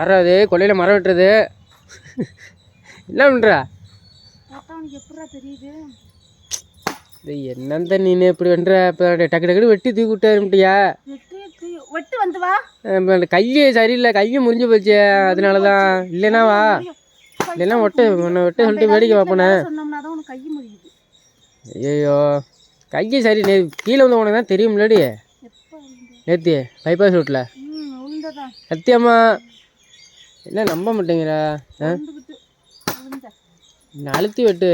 ஆறாவது கொல்லையில் மரம் வெட்டுறது? என்ன பண்ணுற இது என்னந்த நீனு இப்படி பண்ணுற இப்போ டக்கு டக்குனு வெட்டி தூக்கி விட்டு இருந்துட்டியா வெட்டு வந்து வா. கையே சரியில்லை கையை முறிஞ்சு போச்சு. அதனால தான் இல்லைன்னா வா. இல்லைன்னா ஒட்ட உன்னை வெட்ட சொல்லிட்டு வேடிக்கை பார்ப்போனே. கை ஐயோ கையை சரி நே கீழே வந்து உனக்கு தான் எப்போ வந்து நேத்தி பைபாஸ் ரோட்டில் ம் உளுந்ததா சத்தியம்மா. என்ன நம்ப மாட்டேங்கிற? அழுத்தி வெட்டு.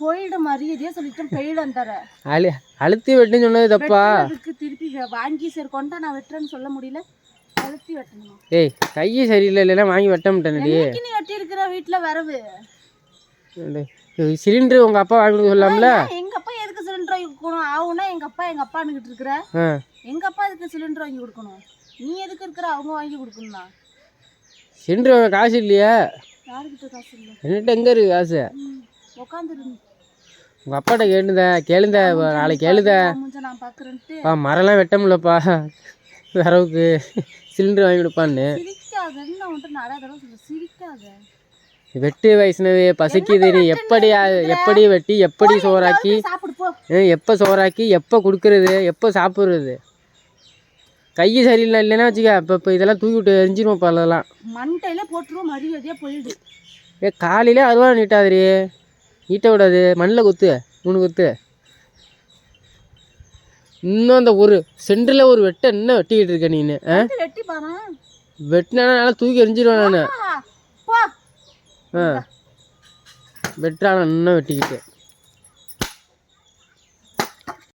போயிடு மரியாதையே சொல்லிட்டேன் போயிடு அந்தார. அழு அழுத்தி வெட்டுன்னு சொன்னது தப்பா? அதுக்கு திருப்பி வாங்கி சரி கொண்டா நான் வெட்டுறேன்னு சொல்ல முடியல. அழுத்தி வெட்டணும்? ஏய் கையை சரியில்லை இல்லைன்னா வாங்கி வெட்ட என்னைக்கு நீ வெட்டி இருக்கிற வீட்டுல வரவு சிலிண்டர் உங்கள் அப்பா வாங்கி சொல்லாம்ல எங்க அப்பா எதுக்கு சிலிண்டர் வாங்கி கொடுக்கணும் ஆகுனா எங்க அப்பா எங்க அப்பான்னுகிட்டு இருக்கிற ஆ. எங்க அப்பா எதுக்கு சிலிண்டர் வாங்கி கொடுக்கணும்? நீ எதுக்கு இருக்கிற அவங்க வாங்கி கொடுக்கணும்னா? சிலிண்டர் காசு இல்லையா. யாருக்கிட்ட காசு இல்லை? என்கிட்ட எங்கே இருக்குது காசு? உட்காந்துரு உங்கள் அப்பாட்ட கேளுந்த கேளுந்த நாளைக்கு கேளுத. முடிஞ்ச நான் பாக்குறேன்ட்டு. பா மரம்லாம் வெட்ட முடியலப்பா. வரவுக்கு சிலிண்டர் வாங்கி கொடுப்பான்னு. சிரிக்காதன்னு நான் உன்ட்ட நிறைய தடவை சொல்றேன் சிரிக்காத. வெட்டு வயசுனவே பசிக்குது நீ எப்படி எப்படி வெட்டி எப்படி சோறாக்கி? எப்போ சோறாக்கி எப்போ கொடுக்கறது எப்போ சாப்பிட்றது? கை சரியில்லை இல்லைன்னா வச்சுக்க இப்போ இப்போ இதெல்லாம் தூக்கி விட்டு எரிஞ்சிருவோம் பல்லெல்லாம் மண்டையில போட்டுருவோம் மரியாதையா போயிடு ஏ காலையிலே அதுவா நீட்டாதிரி நீட்ட விடாது. மண்ணில் குத்து மூணு குத்து. இன்னும் அந்த ஒரு சென்டரில் ஒரு வெட்டை இன்னும் வெட்டிக்கிட்டு இருக்க நீனு ஆ? வெட்டினா நல்லா தூக்கி எரிஞ்சிருவேன் நான். ஆ. வெட்டுறான் இன்னும் வெட்டிக்கிட்டு.